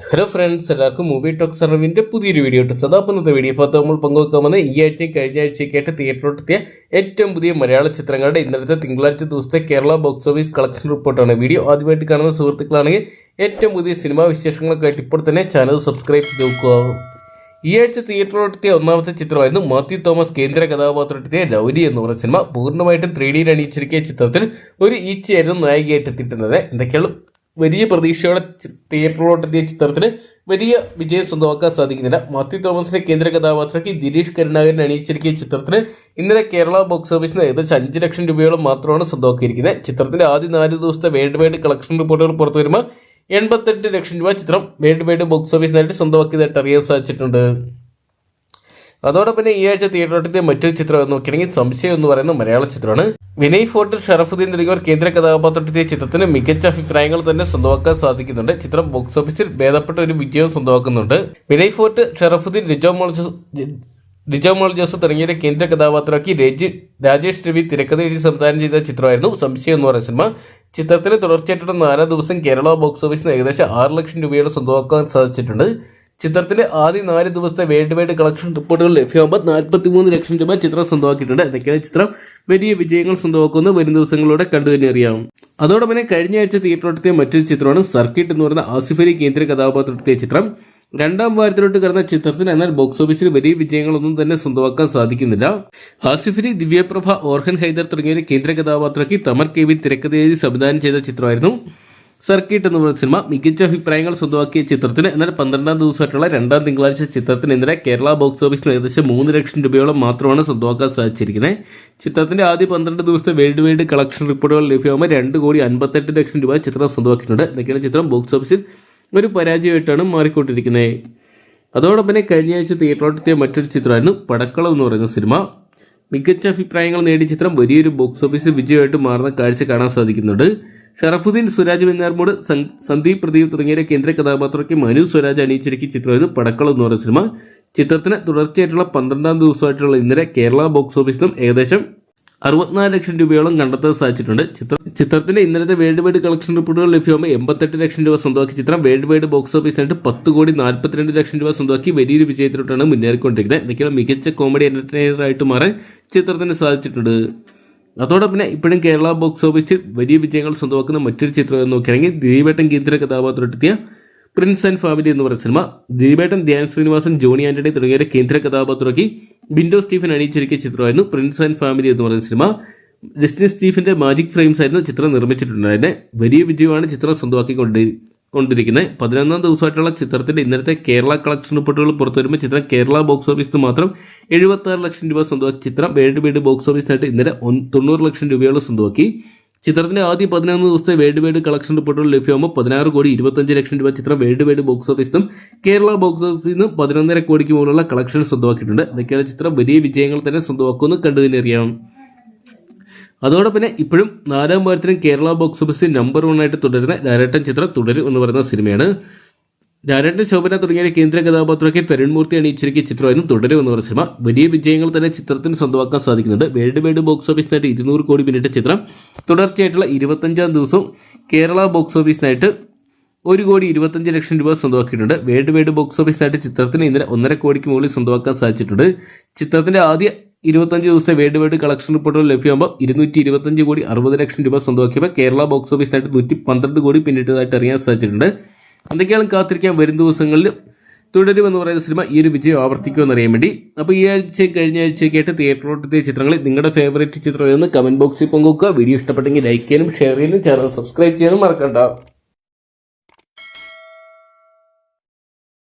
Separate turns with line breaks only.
Hello friends എല്ലാവർക്കും movie talk സർവിന്റെ പുതിയൊരു വീഡിയോ ഇട്ട് സദാപ്പുന്നത്തെ വീഡിയോ ഫോട്ടോ നമ്മൾ പങ്കുവെക്കാൻ വന്ന ഈ ആഴ്ചയും കഴിഞ്ഞ ആഴ്ചയൊക്കെയായിട്ട് തിയേറ്ററിലെത്തിയ ഏറ്റവും പുതിയ മലയാള ചിത്രങ്ങളുടെ ഇന്നലത്തെ തിങ്കളാഴ്ച ദിവസത്തെ കേരള ബോക്സ് ഓഫീസ് കളക്ഷൻ റിപ്പോർട്ടാണ് വീഡിയോ ആദ്യമായിട്ട് കാണുന്ന സുഹൃത്തുക്കളാണെങ്കിൽ ഏറ്റവും പുതിയ സിനിമാ വിശേഷങ്ങളൊക്കെ ആയിട്ട് ഇപ്പോൾ തന്നെ ചാനൽ സബ്സ്ക്രൈബ് ചെയ്ത് നോക്കുക. ഈ ആഴ്ച തിയേറ്ററിലെത്തിയ ഒന്നാമത്തെ ചിത്രമായിരുന്നു മാത്യു തോമസ് കേന്ദ്ര കഥാപാത്രത്തിലെ ലൗരി എന്ന് പറയുന്ന സിനിമ പൂർണമായിട്ടും ത്രീ ഡിയിൽ അണിയിച്ചിരിക്കിയ ചിത്രത്തിൽ ഒരു ഈച്ചയായിരുന്നു നായികയായിട്ട് എത്തിയിട്ടുള്ളത്. എന്തൊക്കെയാണ് വലിയ പ്രതീക്ഷയോടെ തിയേറ്ററിലോട്ടെത്തിയ ചിത്രത്തിന് വലിയ വിജയം സ്വന്തമാക്കാൻ സാധിക്കുന്നില്ല. മാത്യു തോമസിന്റെ കേന്ദ്ര കഥാപാത്രയ്ക്ക് ദിലീഷ് കരുണാകരൻ അണിയിച്ചിരിക്കിയ ചിത്രത്തിന് ഇന്നലെ കേരള ബോക്സ് ഓഫീസിന് ഏകദേശം അഞ്ച് ലക്ഷം രൂപയോളം മാത്രമാണ് സ്വന്തമാക്കിയിരിക്കുന്നത്. ചിത്രത്തിന്റെ ആദ്യ നാല് ദിവസത്തെ വേൾഡ് വൈഡ് കളക്ഷൻ റിപ്പോർട്ടുകൾ പുറത്തു വരുമ്പോൾ എൺപത്തെട്ട് ലക്ഷം രൂപ ചിത്രം വേൾഡ് വൈഡ് ബോക്സ് ഓഫീസിനായിട്ട് സ്വന്തമാക്കിയതായിട്ട് അറിയാൻ സാധിച്ചിട്ടുണ്ട്. അതോടൊപ്പം തന്നെ ഈ ആഴ്ച തിയേറ്ററിലെത്തിയ മറ്റൊരു ചിത്രം എന്ന് നോക്കുകയാണെങ്കിൽ സംശയം എന്ന് പറയുന്ന മലയാള ചിത്രമാണ്. വിനയ് ഫോർട്ട് ഷറഫുദ്ദീൻ തുടങ്ങിയവർ കേന്ദ്ര കഥാപാത്രത്തിലെ ചിത്രത്തിന് മികച്ച അഭിപ്രായങ്ങൾ തന്നെ സ്വന്തമാക്കാൻ സാധിക്കുന്നുണ്ട്. ചിത്രം ബോക്സ് ഓഫീസിൽ ഭേദപ്പെട്ട ഒരു വിജയം സ്വന്തമാക്കുന്നുണ്ട്. വിനയ് ഫോർട്ട് ഷറഫുദ്ദീൻ റിജോ മോൾ ജോസ് റിജോ മോൾ ജോസഫ് തുടങ്ങിയ കേന്ദ്ര കഥാപാത്രമാക്കി രജി രാജേഷ് രവി തിരക്കഥ എഴുതി സംവിധാനം ചെയ്ത ചിത്രമായിരുന്നു സംശയം എന്ന് പറയുന്ന സിനിമ. ചിത്രത്തിന് തുടർച്ചയായിട്ടുള്ള നാലാം ദിവസം കേരള ബോക്സ് ഓഫീസിന് ഏകദേശം ആറ് ലക്ഷം രൂപയോട് സ്വന്തമാക്കാൻ സാധിച്ചിട്ടുണ്ട്. ചിത്രത്തിന്റെ ആദ്യ നാല് ദിവസത്തെ വേൾഡ് വൈഡ് കളക്ഷൻ റിപ്പോർട്ടുകൾ ലഭ്യമാകുമ്പോൾ നാൽപ്പത്തി മൂന്ന് ലക്ഷം രൂപ ചിത്രം സ്വന്തമാക്കിയിട്ടുണ്ട്. എന്തൊക്കെയാണ് ചിത്രം. വലിയ വിജയങ്ങൾ സ്വന്തമാക്കുന്ന വരും ദിവസങ്ങളിലൂടെ കണ്ടു തന്നെ അറിയാം. അതോടൊപ്പം തന്നെ കഴിഞ്ഞ ആഴ്ച തിയേറ്ററിലെത്തിയ മറ്റൊരു ചിത്രമാണ് സർക്കിട്ട് എന്ന് പറയുന്ന ആസിഫ് അലി കേന്ദ്ര കഥാപാത്രത്തിലെ ചിത്രം. രണ്ടാം വാരത്തിലോട്ട് കടന്ന ചിത്രത്തിന് എന്നാൽ ബോക്സ് ഓഫീസിൽ വലിയ വിജയങ്ങളൊന്നും തന്നെ സ്വന്തമാക്കാൻ സാധിക്കുന്നില്ല. ആസിഫിരി ദിവ്യപ്രഭ ഓർഹൻ ഹൈദർ തുടങ്ങിയ കേന്ദ്ര കഥാപാത്രയ്ക്ക് തമർ കെ വി തിരക്കഥ എഴുതി സംവിധാനം ചെയ്ത ചിത്രമായിരുന്നു. സർക്കിട്ട് എന്ന് പറയുന്ന സിനിമ മികച്ച അഭിപ്രായങ്ങൾ സ്വന്തമാക്കിയ ചിത്രത്തിന് എന്നാൽ പന്ത്രണ്ടാം ദിവസമായിട്ടുള്ള രണ്ടാം തിങ്കളാഴ്ച ചിത്രത്തിനെതിരെ കേരള ബോക്സ് ഓഫീസിൽ ഏകദേശം മൂന്ന് ലക്ഷം രൂപയോളം മാത്രമാണ് സ്വന്തമാക്കാൻ സാധിച്ചിരിക്കുന്നത്. ചിത്രത്തിന്റെ ആദ്യ പന്ത്രണ്ട് ദിവസത്തെ വേൾഡ് വൈഡ് കളക്ഷൻ റിപ്പോർട്ടുകൾ ലഭ്യമാകുമ്പോൾ രണ്ട് കോടി അൻപത്തെട്ട് ലക്ഷം രൂപ ചിത്രം സ്വന്തമാക്കിയിട്ടുണ്ട്. എന്നൊക്കെയാണ് ചിത്രം ബോക്സ് ഓഫീസിൽ ഒരു പരാജയമായിട്ടാണ് മാറിക്കൊണ്ടിരിക്കുന്നത്. അതോടൊപ്പം തന്നെ കഴിഞ്ഞ ആഴ്ച തിയേറ്ററിലെത്തിയ മറ്റൊരു ചിത്രമായിരുന്നു പടക്കളം എന്ന് പറയുന്ന സിനിമ. മികച്ച അഭിപ്രായങ്ങൾ നേടിയ ചിത്രം വലിയൊരു ബോക്സ് ഓഫീസിൽ വിജയമായിട്ട് മാറുന്ന കാഴ്ച കാണാൻ സാധിക്കുന്നുണ്ട്. ഷറഫുദ്ദീൻ സുരാജ് വെഞ്ഞാർമൂട് സന്ദീപ് പ്രദീപ് തുടങ്ങിയ കേന്ദ്ര കഥാപാത്രമൊക്കെ മനു സ്വരാജ് അണിയിച്ചിരിക്കിയ ചിത്രമായിരുന്നു പടക്കളം എന്ന് പറയുന്ന സിനിമ. ചിത്രത്തിന് തുടർച്ചയായിട്ടുള്ള പന്ത്രണ്ടാം ദിവസമായിട്ടുള്ള ഇന്നലെ കേരള ബോക്സ് ഓഫീസിലും ഏകദേശം അറുപത്തിനാല് ലക്ഷം രൂപയോളം കണ്ടെത്താൻ സാധിച്ചിട്ടുണ്ട്. ചിത്ര ചിത്രത്തിന്റെ ഇന്നലത്തെ വേൾഡ് വൈഡ് കളക്ഷൻ റിപ്പോർട്ടുകൾ ലഭ്യമാകുമ്പോൾ എൺപത്തെട്ട് ലക്ഷം രൂപ സ്വന്തമാക്കി ചിത്രം വേൾഡ് വൈഡ് ബോക്സ് ഓഫീസിനായിട്ട് പത്ത് കോടി നാൽപ്പത്തിരണ്ട് ലക്ഷം രൂപ സ്വന്തമാക്കി വലിയൊരു വിജയത്തിലോട്ടാണ് മുന്നേറിക്കൊണ്ടിരിക്കുന്നത്. എന്തൊക്കെയാണ് മികച്ച കോമഡി എന്റർടൈനർ ആയിട്ട് മാറാൻ ചിത്രത്തിന് സാധിച്ചിട്ടുണ്ട്. അതോടൊപ്പം തന്നെ ഇപ്പോഴും കേരള ബോക്സ് ഓഫീസിൽ വലിയ വിജയങ്ങൾ സ്വന്തമാക്കുന്ന മറ്റൊരു ചിത്രം നോക്കുകയാണെങ്കിൽ ദിലീപേട്ടൻ കേന്ദ്ര കഥാപാത്രത്തെത്തിയ പ്രിൻസ് ആൻഡ് ഫാമിലി എന്ന് പറയുന്ന സിനിമ ദിലീപേട്ടൻ ധ്യാൻ ശ്രീനിവാസൻ ജോണി ആന്റണി തുടങ്ങിയ കേന്ദ്ര കഥാപാത്രമാക്കി വിൻഡോ സ്റ്റീഫൻ അണിയിച്ചിരിക്കിയ ചിത്രമായിരുന്നു പ്രിൻസ് ആൻഡ് ഫാമിലി എന്ന് പറയുന്ന സിനിമ ജസ്റ്റിൻ സ്റ്റീഫിന്റെ മാജിക് ഫ്രെയിംസ് ആയിരുന്നു ചിത്രം നിർമ്മിച്ചിട്ടുണ്ടായിരുന്നത്. വലിയ വിജയമാണ് ചിത്രം സ്വന്തമാക്കിക്കൊണ്ട് കൊണ്ടിരിക്കുന്നത്. പതിനൊന്നാം ദിവസമായിട്ടുള്ള ചിത്രത്തിന്റെ ഇന്നലത്തെ കേരള കളക്ഷൻ റിപ്പോർട്ടുകൾ പുറത്തു വരുമ്പോൾ ചിത്രം കേരള ബോക്സ് ഓഫീസിൽ മാത്രം എഴുപത്തി ലക്ഷം രൂപ സ്വന്തമാക്കി. ചിത്രം വേൾഡ് വൈഡ് ബോക്സ് ഓഫീസിനായിട്ട് ഇന്നലെ തൊണ്ണൂറ് ലക്ഷം രൂപയോളം സ്വന്തമാക്കി. ചിത്രത്തിന്റെ ആദ്യ പതിനൊന്ന് ദിവസത്തെ വേൾഡ് വൈഡ് കളക്ഷൻ റിപ്പോർട്ടുകൾ ലഭ്യമാകുമ്പോൾ പതിനാറ് കോടി ഇരുപത്തഞ്ച് ലക്ഷം രൂപ ചിത്രം വേൾഡ് വൈഡ് ബോക്സ് ഓഫീസിലും കേരള ബോക്സ് ഓഫീസിൽ നിന്നും പതിനൊന്നര കോടിക്ക് മുകളിലുള്ള കളക്ഷൻ സ്വന്തമാക്കിയിട്ടുണ്ട്. ഇതൊക്കെയാണ് ചിത്രം വലിയ വിജയങ്ങൾ തന്നെ സ്വന്തമാക്കുമെന്ന് കണ്ടു തന്നെ അറിയാം. അതോടൊപ്പം തന്നെ ഇപ്പോഴും നാലാം വാരത്തിലും കേരള ബോക്സ് ഓഫീസിൽ നമ്പർ വൺ ആയിട്ട് തുടരുന്ന രാരേട്ടൻ ചിത്രം തുടരും എന്ന് പറയുന്ന സിനിമയാണ്. രാരേട്ടൻ ശോഭന തുടങ്ങിയ കേന്ദ്ര കഥാപാത്രമൊക്കെ തരുൺമൂർത്തി അണിയിച്ചിരിക്കുന്ന ചിത്രമായിരുന്നു തുടരും എന്ന് പറയുന്ന സിനിമ. വലിയ വിജയങ്ങൾ തന്നെ ചിത്രത്തിന് സ്വന്തമാക്കാൻ സാധിക്കുന്നുണ്ട്. വേൾഡ് വൈഡ് ബോക്സ് ഓഫീസിനായിട്ട് ഇരുന്നൂറ് കോടി പിന്നിട്ട ചിത്രം. തുടർച്ചയായിട്ടുള്ള ഇരുപത്തഞ്ചാം ദിവസം കേരള ബോക്സ് ഓഫീസിനായിട്ട് ഒരു കോടി ഇരുപത്തഞ്ച് ലക്ഷം രൂപ സ്വന്തമാക്കിയിട്ടുണ്ട്. വേൾഡ് വൈഡ് ബോക്സ് ഓഫീസിനായിട്ട് ചിത്രത്തിന് ഇന്നലെ ഒന്നര കോടിക്ക് മുകളിൽ സ്വന്തമാക്കാൻ സാധിച്ചിട്ടുണ്ട്. ചിത്രത്തിന്റെ ആദ്യ ഇരുപത്തഞ്ച് ദിവസത്തെ വേൾഡ് വൈഡ് കളക്ഷൻ റിപ്പോർട്ടുകൾ ലഭ്യമാകുമ്പോൾ ഇരുന്നൂറ്റി ഇരുപത്തഞ്ച് കോടി അറുപത് ലക്ഷം രൂപ സ്വന്തമാക്കിയപ്പോൾ കേരള ബോക്സ് ഓഫീസിനായിട്ട് നൂറ്റി പന്ത്രണ്ട് കോടി പിന്നിട്ടതായിട്ട് അറിയാൻ സാധിച്ചിട്ടുണ്ട്. എന്തൊക്കെയാണ് കാത്തിരിക്കാൻ വരും ദിവസങ്ങളിൽ തുടരുമെന്ന് പറയുന്ന സിനിമ ഈ ഒരു വിജയം ആവർത്തിക്കുമെന്ന് അറിയാൻ വേണ്ടി. അപ്പോൾ ഈ ആഴ്ച കഴിഞ്ഞ ആഴ്ചയൊക്കെയായിട്ട് തിയേറ്ററിലോട്ടെത്തിയ ചിത്രങ്ങളിൽ നിങ്ങളുടെ ഫേവറേറ്റ് ചിത്രം എന്ന് കമന്റ് ബോക്സിൽ പങ്കുവെക്കുക. വീഡിയോ ഇഷ്ടപ്പെട്ടെങ്കിൽ ലൈക്ക് ചെയ്യാനും ഷെയർ ചെയ്യാനും ചാനൽ സബ്സ്ക്രൈബ് ചെയ്യാനും മറക്കണ്ട.